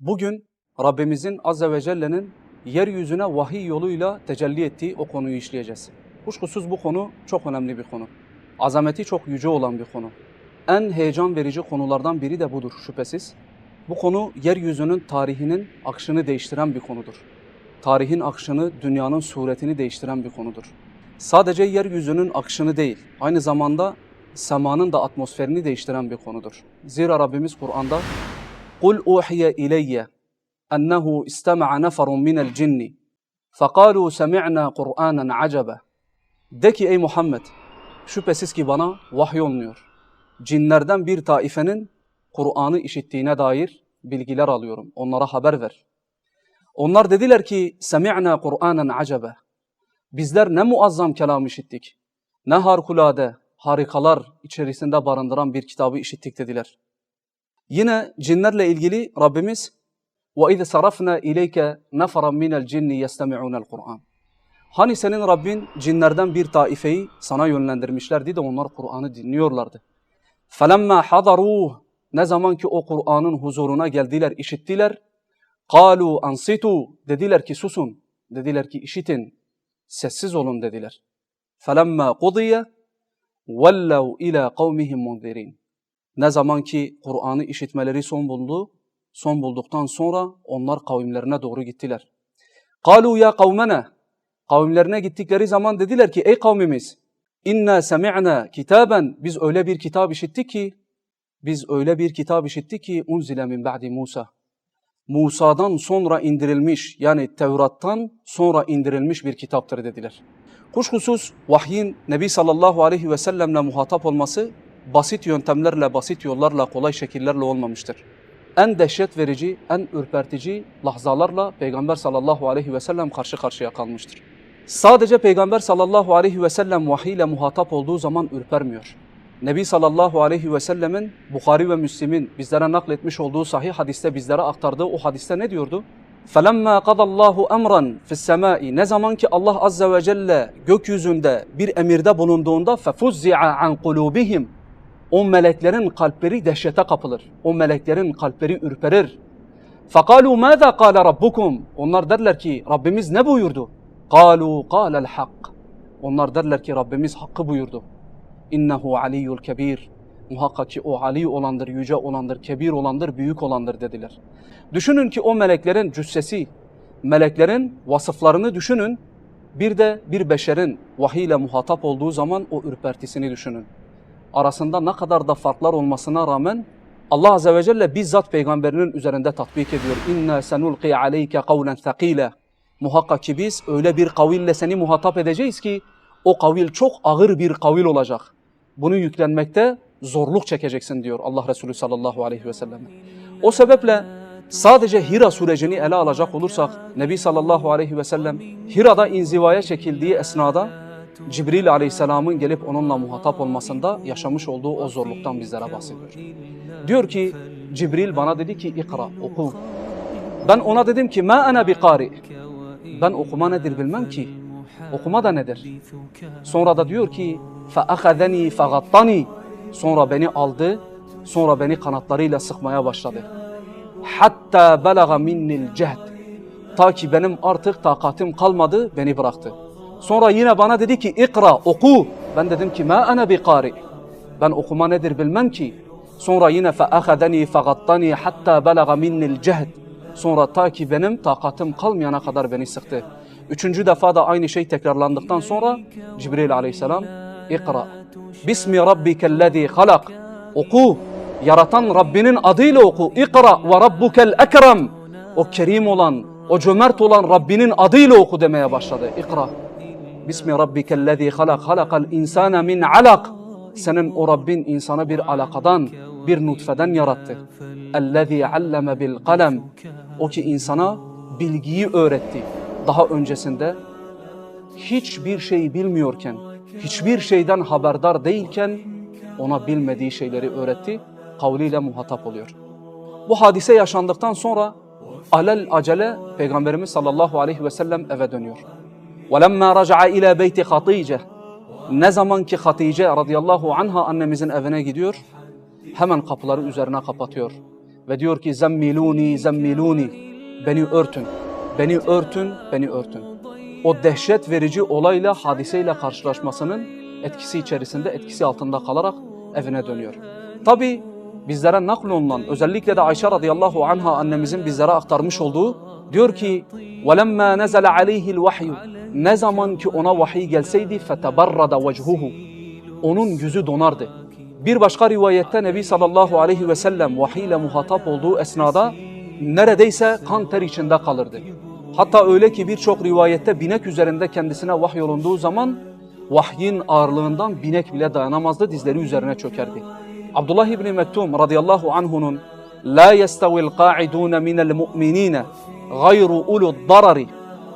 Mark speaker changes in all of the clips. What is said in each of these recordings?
Speaker 1: Bugün Rabbimizin Azze ve Celle'nin yeryüzüne vahiy yoluyla tecelli ettiği o konuyu işleyeceğiz. Kuşkusuz bu konu çok önemli bir konu. Azameti çok yüce olan bir konu. En heyecan verici konulardan biri de budur şüphesiz. Bu konu yeryüzünün tarihinin akışını değiştiren bir konudur. Tarihin akışını, dünyanın suretini değiştiren bir konudur. Sadece yeryüzünün akışını değil, aynı zamanda semanın da atmosferini değiştiren bir konudur. Zira Rabbimiz Kur'an'da قُلْ اُوحِيَ اِلَيَّ اَنَّهُ اِسْتَمَعَ نَفَرٌ مِنَ الْجِنِّ فَقَالُوا سَمِعْنَا قُرْآنًا عَجَبًا De ki ey Muhammed, şüphesiz ki bana vahyolmuyor. Cinlerden bir taifenin Kur'an'ı işittiğine dair bilgiler alıyorum. Onlara haber ver. Onlar dediler ki, سَمِعْنَا قُرْآنًا عَجَبًا Bizler ne muazzam kelam işittik, ne harikulade, harikalar içerisinde barındıran bir kitabı işittik dediler. Yine cinlerle ilgili Rabbimiz وَاِذْ صَرَفْنَا اِلَيْكَ نَفَرًا مِنَ الْجِنِّ يَسْتَمِعُونَ الْقُرْآنِ Hani senin Rabbin cinlerden bir taifeyi sana yönlendirmişlerdi de onlar Kur'an'ı dinliyorlardı. فَلَمَّا حَضَرُوهُ Ne zaman ki o Kur'an'ın huzuruna geldiler, işittiler. قَالُوا أَنْصِتُوا Dediler ki susun, dediler ki işitin, sessiz olun dediler. فَلَمَّا قُضِيَ وَلَّوْا اِلَى قَوْمِهِمْ مُنْذِرِينَ ne zaman ki Kur'an'ı işitmeleri son buldu, son bulduktan sonra onlar kavimlerine doğru gittiler. Kalu ya kavmene kavimlerine gittikleri zaman dediler ki ey kavmimiz inna semi'na kitaben biz öyle bir kitap işittik ki biz öyle bir kitap işittik ki unzile min ba'di Musa Musa'dan sonra indirilmiş yani Tevrat'tan sonra indirilmiş bir kitaptır dediler. Kuşkusuz vahyin Nebi sallallahu aleyhi ve sellemle muhatap olması basit yöntemlerle, basit yollarla, kolay şekillerle olmamıştır. En dehşet verici, en ürpertici lahzalarla Peygamber sallallahu aleyhi ve sellem karşı karşıya kalmıştır. Sadece Peygamber sallallahu aleyhi ve sellem vahiy ile muhatap olduğu zaman ürpermiyor. Nebi sallallahu aleyhi ve sellemin Bukhari ve Müslim'in bizlere nakletmiş olduğu sahih hadiste bizlere aktardığı o hadiste ne diyordu? فَلَمَّا قَضَ اللّٰهُ اَمْرًا فِي السَّمَاءِ Ne zaman ki Allah azze ve celle gökyüzünde bir emirde bulunduğunda فَفُزِّعَ عَنْ قُلُوبِهِمْ O meleklerin kalpleri dehşete kapılır. O meleklerin kalpleri ürperir. فَقَالُوا مَاذَا قَالَ رَبُّكُمْ Onlar derler ki Rabbimiz ne buyurdu? قَالُوا قَالَ الْحَقِّ Onlar derler ki Rabbimiz hakkı buyurdu. İnnehu aliyyul kebir. Muhakkak ki o ali olandır, yüce olandır, kebir olandır, büyük olandır dediler. Düşünün ki o meleklerin cüssesi, meleklerin vasıflarını düşünün. Bir de bir beşerin vahiy ile muhatap olduğu zaman o ürpertisini düşünün. Arasında ne kadar da farklar olmasına rağmen Allah Azze ve Celle bizzat peygamberinin üzerinde tatbik ediyor. İnna senulqi aleyke kavlen thaqila. Muhakkak ki biz öyle bir kaville seni muhatap edeceğiz ki o kavil çok ağır bir kavil olacak. Bunu yüklenmekte zorluk çekeceksin diyor Allah Resulü sallallahu aleyhi ve sellem. O sebeple sadece Hira sürecini ele alacak olursak Nebi sallallahu aleyhi ve sellem Hira'da inzivaya çekildiği esnada Cibril Aleyhisselam'ın gelip onunla muhatap olmasında yaşamış olduğu o zorluktan bizlere bahsediyor. Diyor ki Cibril bana dedi ki ikra oku. Ben ona dedim ki ma ana bi kari. Ben okuma nedir bilmem ki. Okuma da nedir? Sonra da diyor ki fa akhadani fagattani. Sonra beni aldı, sonra beni kanatlarıyla sıkmaya başladı. Hatta belaga minnil cehd. Ta ki benim artık takatim kalmadı, beni bıraktı. Sonra yine bana dedi ki ikra oku. Ben dedim ki ma ana bi qari. Ben okuma nedir bilmem ki. Sonra yine fe ahadani fagattani hatta belaga minnil cehd. Sonra ta ki benim takatım kalmayana kadar beni sıktı. Üçüncü defa da aynı şey tekrarlandıktan sonra Cibril aleyhisselam ikra. Bismi rabbikellezi halak. Oku. Yaratan Rabbinin adıyla oku. İkra ve rabbukel ekrem. O kerim olan, o cömert olan Rabbinin adıyla oku demeye başladı. İkra. Bismi rabbikellezi halak. Halakal insane min alak. Senin o Rabbin insanı bir alakadan, bir nutfeden yarattı. Ellezî alleme bil kalem. O ki insana bilgiyi öğretti. Daha öncesinde hiçbir şeyi bilmiyorken, hiçbir şeyden haberdar değilken ona bilmediği şeyleri öğretti, kavliyle muhatap oluyor. Bu hadise yaşandıktan sonra alel acele Peygamberimiz sallallahu aleyhi ve sellem eve dönüyor. وَلَمَّا رَجَعَ اِلَى بَيْتِ خَطِيجَ Ne zaman ki Hatice radıyallahu anha annemizin evine gidiyor, hemen kapıları üzerine kapatıyor. ve diyor ki zemmiluni zemmiluni beni örtün, beni örtün, beni örtün. O dehşet verici olayla, hadiseyle karşılaşmasının etkisi içerisinde, etkisi altında kalarak evine dönüyor. Tabi bizlere naklolunan, özellikle de Ayşe radıyallahu anha annemizin bizlere aktarmış olduğu, diyor ki وَلَمَّا نَزَلَ عَلَيْهِ الْوَحْيُ Ne zaman ki ona vahiy gelseydi فَتَبَرَّدَ وَجْهُهُ Onun yüzü donardı. Bir başka rivayette Nebi sallallahu aleyhi ve sellem vahiy ile muhatap olduğu esnada neredeyse kan ter içinde kalırdı. Hatta öyle ki birçok rivayette binek üzerinde kendisine vahyolunduğu zaman vahyin ağırlığından binek bile dayanamazdı, dizleri üzerine çökerdi. Abdullah İbni Mektum radıyallahu anhunun La yestevil qa'idun minel mu'minine gayru ulud darari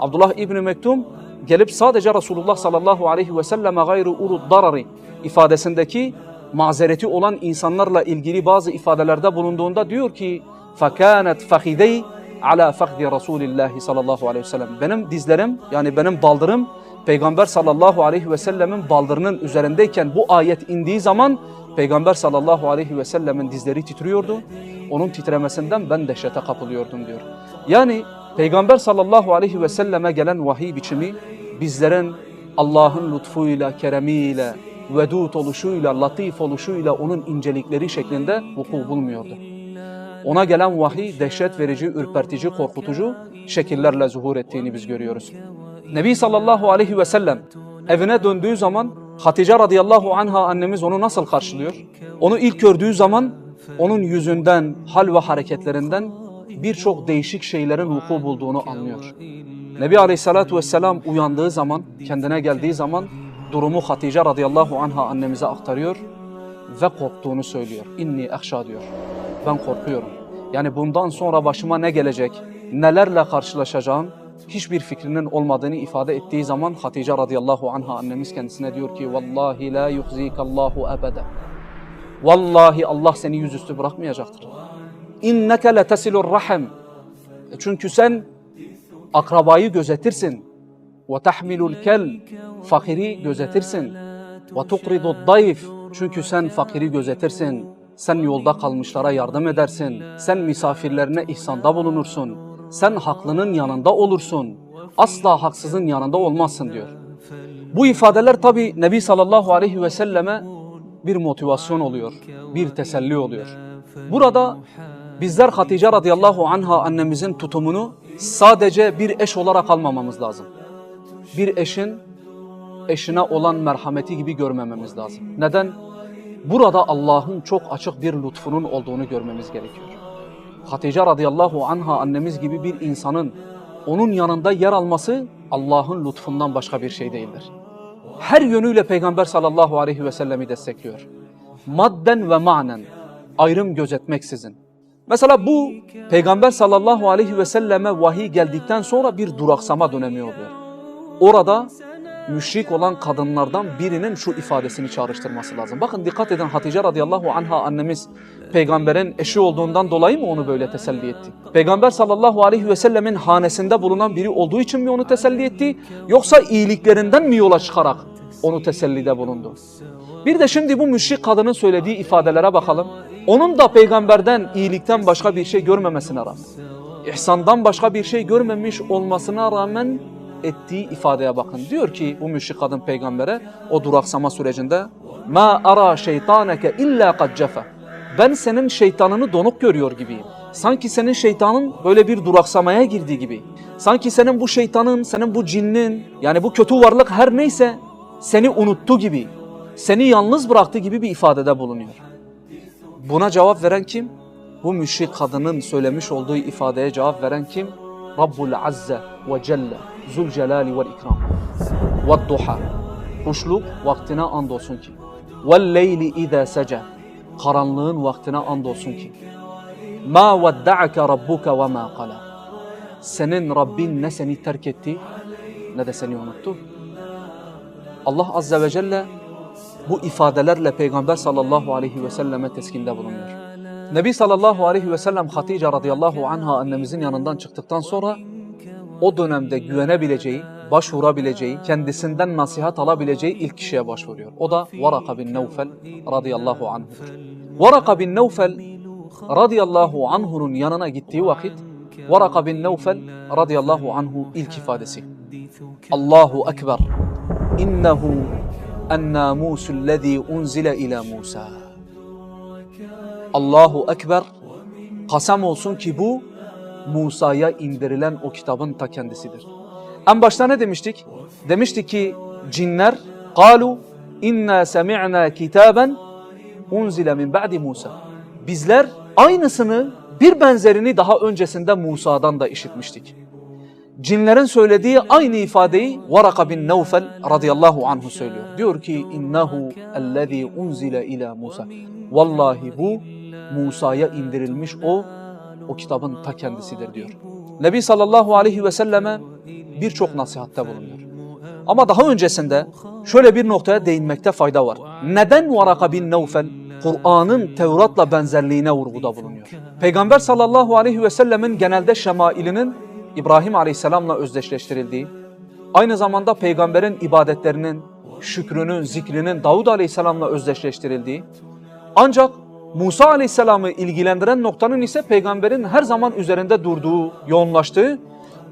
Speaker 1: Abdullah İbni Mektum gelip sadece Resulullah sallallahu aleyhi ve selleme gayru ulud darari ifadesindeki mazereti olan insanlarla ilgili bazı ifadelerde bulunduğunda diyor ki فَكَانَتْ فَخِذَيْ ala fakhdi Resulillahi sallallahu aleyhi ve sellem. Benim dizlerim yani benim baldırım Peygamber sallallahu aleyhi ve sellemin baldırının üzerindeyken bu ayet indiği zaman Peygamber sallallahu aleyhi ve sellemin dizleri titriyordu. Onun titremesinden ben dehşete kapılıyordum diyor. Yani Peygamber sallallahu aleyhi ve selleme gelen vahiy biçimi bizlerin Allah'ın lütfuyla, keremiyle, vedut oluşuyla, latif oluşuyla onun incelikleri şeklinde vuku bulmuyordu. Ona gelen vahiy dehşet verici, ürpertici, korkutucu şekillerle zuhur ettiğini biz görüyoruz. Nebi sallallahu aleyhi ve sellem evine döndüğü zaman Hatice radıyallahu anha annemiz onu nasıl karşılıyor? Onu ilk gördüğü zaman onun yüzünden, hal ve hareketlerinden birçok değişik şeylerin vuku bulduğunu anlıyor. Nebi aleyhissalatu vesselam uyandığı zaman, kendine geldiği zaman durumu Hatice radıyallahu anha annemize aktarıyor ve korktuğunu söylüyor. İnni ehşa diyor. Ben korkuyorum. Yani bundan sonra başıma ne gelecek, nelerle karşılaşacağım hiçbir fikrinin olmadığını ifade ettiği zaman Hatice radıyallahu anha annemiz kendisine diyor ki Vallahi la yuhzikallahu ebede. Vallahi Allah seni yüzüstü bırakmayacaktır. İnneke letesilur rahim. Çünkü sen akrabayı gözetirsin. Ve tahmilul kel. Fakiri gözetirsin. Ve tukridud dayf. Çünkü sen fakiri gözetirsin. Sen yolda kalmışlara yardım edersin. Sen misafirlerine ihsanda bulunursun. Sen haklının yanında olursun. Asla haksızın yanında olmazsın diyor. Bu ifadeler tabi Nebi sallallahu aleyhi ve selleme bir motivasyon oluyor, bir teselli oluyor. Burada bizler Hatice radıyallahu anha annemizin tutumunu sadece bir eş olarak almamamız lazım. Bir eşin eşine olan merhameti gibi görmememiz lazım. Neden? Burada Allah'ın çok açık bir lütfunun olduğunu görmemiz gerekiyor. Hatice radıyallahu anha annemiz gibi bir insanın onun yanında yer alması Allah'ın lütfundan başka bir şey değildir. Her yönüyle Peygamber sallallahu aleyhi ve sellemi destekliyor. Madden ve manen ayrım gözetmeksizin. Mesela bu Peygamber sallallahu aleyhi ve selleme vahiy geldikten sonra bir duraksama dönemi oluyor. Orada müşrik olan kadınlardan birinin şu ifadesini çağrıştırması lazım. Bakın dikkat edin Hatice radıyallahu anha annemiz peygamberin eşi olduğundan dolayı mı onu böyle teselli etti? Peygamber sallallahu aleyhi ve sellemin hanesinde bulunan biri olduğu için mi onu teselli etti? Yoksa iyiliklerinden mi yola çıkarak onu tesellide bulundu? Bir de şimdi bu müşrik kadının söylediği ifadelere bakalım. Onun da peygamberden iyilikten başka bir şey görmemesine rağmen, ihsandan başka bir şey görmemiş olmasına rağmen ettiği ifadeye bakın. Diyor ki bu müşrik kadın peygambere o duraksama sürecinde ma ara şeytaneke illa kad cefa. Ben senin şeytanını donuk görüyor gibiyim. Sanki senin şeytanın böyle bir duraksamaya girdiği gibi. Sanki senin bu şeytanın, senin bu cinnin yani bu kötü varlık her neyse seni unuttu gibi. Seni yalnız bıraktı gibi bir ifadede bulunuyor. Buna cevap veren kim? Bu müşrik kadının söylemiş olduğu ifadeye cevap veren kim? Rabbul Azze ve Celle Zülcelali vel İkram ve Duha Kuşluk vaktine andolsun ki Vel leyli izâ sece Karanlığın vaktine andolsun ki Ma vedda'ake rabbuke ve ma kala Senin Rabbin ne seni terk etti ne de seni unuttu. Allah Azze ve Celle bu ifadelerle Peygamber sallallahu aleyhi ve selleme teskinde bulunuyor. Nebi sallallahu aleyhi ve sellem Hatice radıyallahu anha annemizin yanından çıktıktan sonra o dönemde güvenebileceği, başvurabileceği, kendisinden nasihat alabileceği ilk kişiye başvuruyor. O da Varaka bin Nevfel radıyallahu anh'dır. Varaka bin Nevfel radıyallahu anhu'nun yanına gittiği vakit Varaka bin Nevfel radıyallahu anhu ilk ifadesi. Allahu Ekber. İnnehu en-namusullezî unzile ila Musa. Allahu Ekber. Kasem olsun ki bu Musa'ya indirilen o kitabın ta kendisidir. En başta ne demiştik? Demiştik ki cinler قالوا inna semi'na kitaben unzile min ba'di Musa. Bizler aynısını bir benzerini daha öncesinde Musa'dan da işitmiştik. Cinlerin söylediği aynı ifadeyi Varaka bin Nevfel radıyallahu anhu söylüyor. Diyor ki innehu ellezî unzile ila Musa. Vallahi bu Musa'ya indirilmiş o o kitabın ta kendisidir diyor. Nebi sallallahu aleyhi ve selleme birçok nasihatte bulunuyor. Ama daha öncesinde şöyle bir noktaya değinmekte fayda var. Neden Varaka bin Nevfel Kur'an'ın Tevrat'la benzerliğine vurguda bulunuyor? Peygamber sallallahu aleyhi ve sellemin genelde şemailinin İbrahim aleyhisselamla özdeşleştirildiği, aynı zamanda peygamberin ibadetlerinin, şükrünün, zikrinin Davud aleyhisselamla özdeşleştirildiği, ancak Musa aleyhisselamı ilgilendiren noktanın ise peygamberin her zaman üzerinde durduğu, yoğunlaştığı,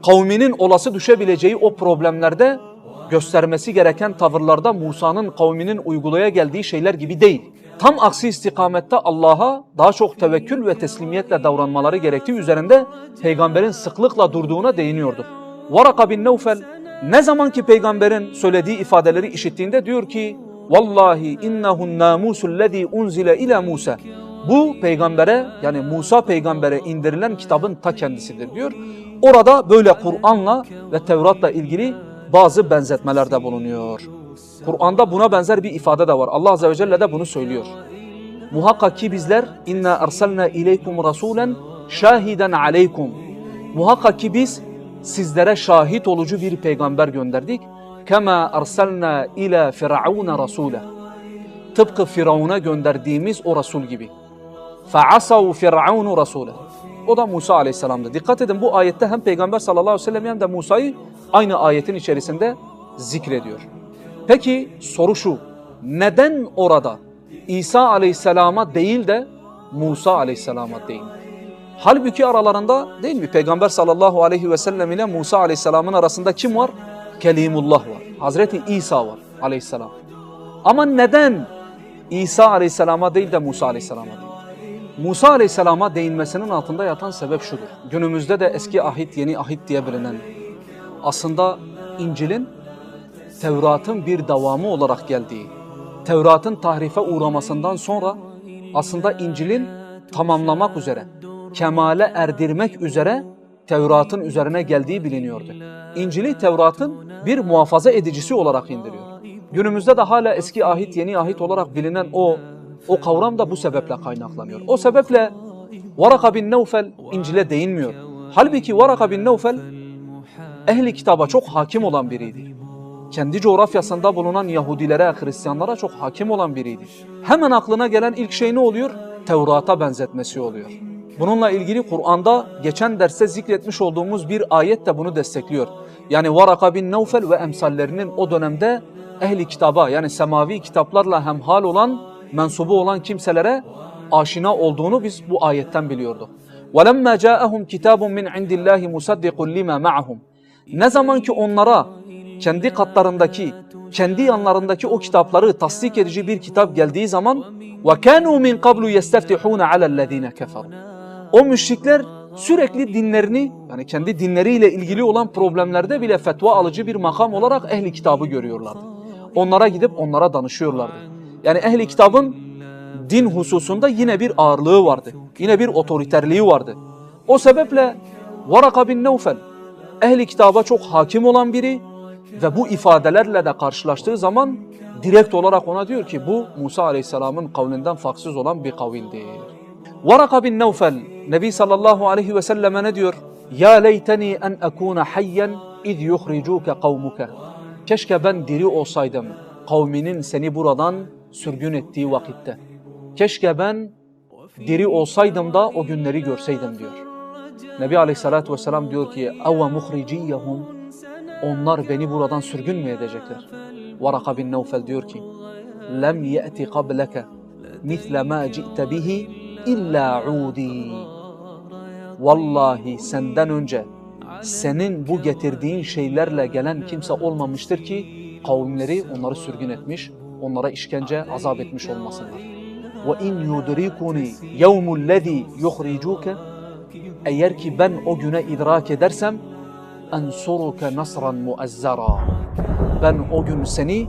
Speaker 1: kavminin olası düşebileceği o problemlerde göstermesi gereken tavırlarda Musa'nın kavminin uygulaya geldiği şeyler gibi değil. Tam aksi istikamette Allah'a daha çok tevekkül ve teslimiyetle davranmaları gerektiği üzerinde peygamberin sıklıkla durduğuna değiniyordu. Varaka bin Nevfel ne zaman ki peygamberin söylediği ifadeleri işittiğinde diyor ki Vallahi innehun namusullezî unzile ila Musa. Bu peygambere yani Musa peygambere indirilen kitabın ta kendisidir diyor. Orada böyle Kur'an'la ve Tevrat'la ilgili bazı benzetmelerde bulunuyor. Kur'an'da buna benzer bir ifade de var. Allah Azze ve Celle de bunu söylüyor. Muhakkak ki bizler inna arsalna ileykum rasulen şahiden aleykum. Muhakkak ki biz sizlere şahit olucu bir peygamber gönderdik. Kema arsalna ila firavuna rasule. Tıpkı Firavun'a gönderdiğimiz o Resul gibi. Fa'asav firavunu rasule. O da Musa aleyhisselamdı. Dikkat edin bu ayette hem Peygamber sallallahu aleyhi ve sellem hem de Musa'yı aynı ayetin içerisinde zikrediyor. Peki soru şu. Neden orada İsa aleyhisselama değil de Musa aleyhisselama değil? Halbuki aralarında değil mi? Peygamber sallallahu aleyhi ve sellem ile Musa aleyhisselamın arasında kim var? Kelimullah var. Hazreti İsa var aleyhisselam. Ama neden İsa aleyhisselama değil de Musa aleyhisselama değil? Musa aleyhisselama değinmesinin altında yatan sebep şudur. Günümüzde de eski ahit, yeni ahit diye bilinen aslında İncil'in Tevrat'ın bir devamı olarak geldiği, Tevrat'ın tahrife uğramasından sonra aslında İncil'in tamamlamak üzere, kemale erdirmek üzere Tevrat'ın üzerine geldiği biliniyordu. İncil'i Tevrat'ın bir muhafaza edicisi olarak indiriyor. Günümüzde de hala eski ahit, yeni ahit olarak bilinen o o kavram da bu sebeple kaynaklanıyor. O sebeple Varaka bin Nevfel İncil'e değinmiyor. Halbuki Varaka bin Nevfel ehli kitaba çok hakim olan biriydi Kendi coğrafyasında bulunan Yahudilere, Hristiyanlara çok hakim olan biriydi. Hemen aklına gelen ilk şey ne oluyor? Tevrat'a benzetmesi oluyor. Bununla ilgili Kur'an'da geçen derste zikretmiş olduğumuz bir ayet de bunu destekliyor. Yani Varaka bin Nevfel ve emsallerinin o dönemde ehli kitaba yani semavi kitaplarla hemhal olan, mensubu olan kimselere aşina olduğunu biz bu ayetten biliyorduk. وَلَمَّا جَاءَهُمْ كِتَابٌ مِّنْ عِنْدِ اللّٰهِ مُصَدِّقٌ لِمَا مَعَهُمْ Ne zaman ki onlara kendi katlarındaki, kendi yanlarındaki o kitapları tasdik edici bir kitap geldiği zaman وَكَانُوا مِنْ قَبْلُ يَسْتَفْتِحُونَ عَلَى الَّذ۪ينَ كَفَرُوا O müşrikler sürekli dinlerini yani kendi dinleriyle ilgili olan problemlerde bile fetva alıcı bir makam olarak ehli kitabı görüyorlardı. Onlara gidip onlara danışıyorlardı. Yani ehli kitabın din hususunda yine bir ağırlığı vardı. Yine bir otoriterliği vardı. O sebeple Varaka bin Nevfel ehli kitaba çok hakim olan biri ve bu ifadelerle de karşılaştığı zaman direkt olarak ona diyor ki bu Musa Aleyhisselam'ın kavlinden farksız olan bir kavildir. Varaka bin Nevfel Nebi sallallahu aleyhi ve selleme ne diyor? Ya leyteni en ekuna hayyen iz yuhricuke kavmuke. Keşke ben diri olsaydım kavminin seni buradan sürgün ettiği vakitte. Keşke ben diri olsaydım da o günleri görseydim diyor. Nebi Aleyhisselatü Vesselam diyor ki اَوَ مُخْرِجِيَّهُمْ Onlar beni buradan sürgün mü edecekler? Varaka bin Nevfel diyor ki لَمْ يَأْتِ قَبْلَكَ مِثْلَ مَا جِئْتَ بِهِ illa udi. Vallahi senden önce senin bu getirdiğin şeylerle gelen kimse olmamıştır ki kavimleri onları sürgün etmiş, onlara işkence, azap etmiş olmasınlar. Ve in yudrikuni yevmul lezî yuhricuke eğer ki ben o güne idrak edersem ensuruke nasran muazzara ben o gün seni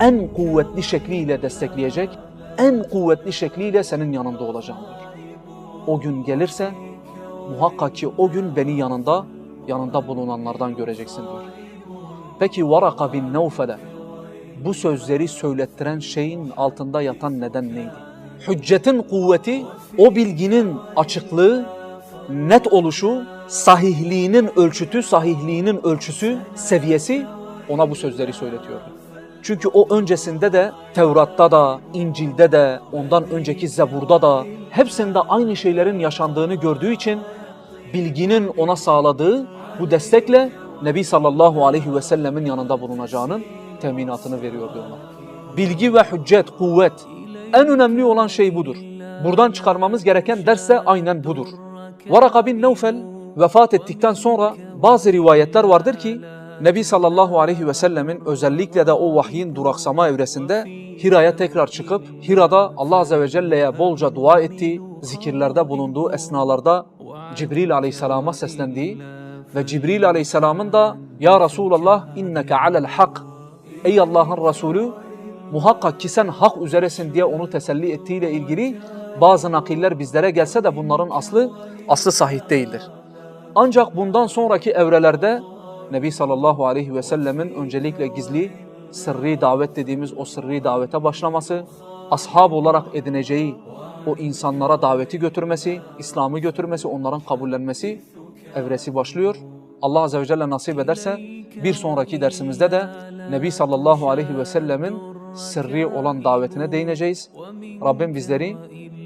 Speaker 1: en kuvvetli şekliyle destekleyecek, en kuvvetli şekliyle senin yanında olacağım diyor. O gün gelirse muhakkak ki o gün beni yanında, yanında bulunanlardan göreceksin diyor. Peki Varaka bin Nevfel'e bu sözleri söylettiren şeyin altında yatan neden neydi? Hüccetin kuvveti, o bilginin açıklığı, net oluşu, sahihliğinin ölçütü, sahihliğinin ölçüsü, seviyesi ona bu sözleri söyletiyordu. Çünkü o öncesinde de Tevrat'ta da, İncil'de de, ondan önceki Zebur'da da hepsinde aynı şeylerin yaşandığını gördüğü için bilginin ona sağladığı bu destekle Nebi sallallahu aleyhi ve sellemin yanında bulunacağının teminatını veriyordu ona. Bilgi ve hüccet, kuvvet en önemli olan şey budur. Buradan çıkarmamız gereken ders de aynen budur. Varaka bin Nevfel vefat ettikten sonra bazı rivayetler vardır ki Nebi sallallahu aleyhi ve sellemin özellikle de o vahyin duraksama evresinde Hira'ya tekrar çıkıp Hira'da Allah azze ve celle'ye bolca dua ettiği, zikirlerde bulunduğu esnalarda Cibril aleyhisselama seslendiği ve Cibril aleyhisselamın da Ya Resulallah inneke alel hak Ey Allah'ın Resulü muhakkak ki sen hak üzeresin diye onu teselli ettiğiyle ilgili bazı nakiller bizlere gelse de bunların aslı aslı sahih değildir. Ancak bundan sonraki evrelerde Nebi sallallahu aleyhi ve sellemin öncelikle gizli sırrı davet dediğimiz o sırrı davete başlaması, ashab olarak edineceği o insanlara daveti götürmesi, İslam'ı götürmesi, onların kabullenmesi evresi başlıyor. Allah azze ve celle nasip ederse bir sonraki dersimizde de Nebi sallallahu aleyhi ve sellemin sırrı olan davetine değineceğiz. Rabbim bizleri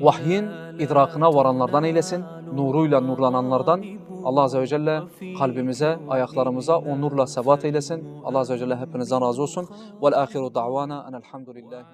Speaker 1: vahyin idrakına varanlardan eylesin, nuruyla nurlananlardan. Allah Azze ve Celle kalbimize, ayaklarımıza o nurla sebat eylesin. Allah Azze ve Celle hepinizden razı olsun. Vel ahiru da'vana enelhamdülillahi.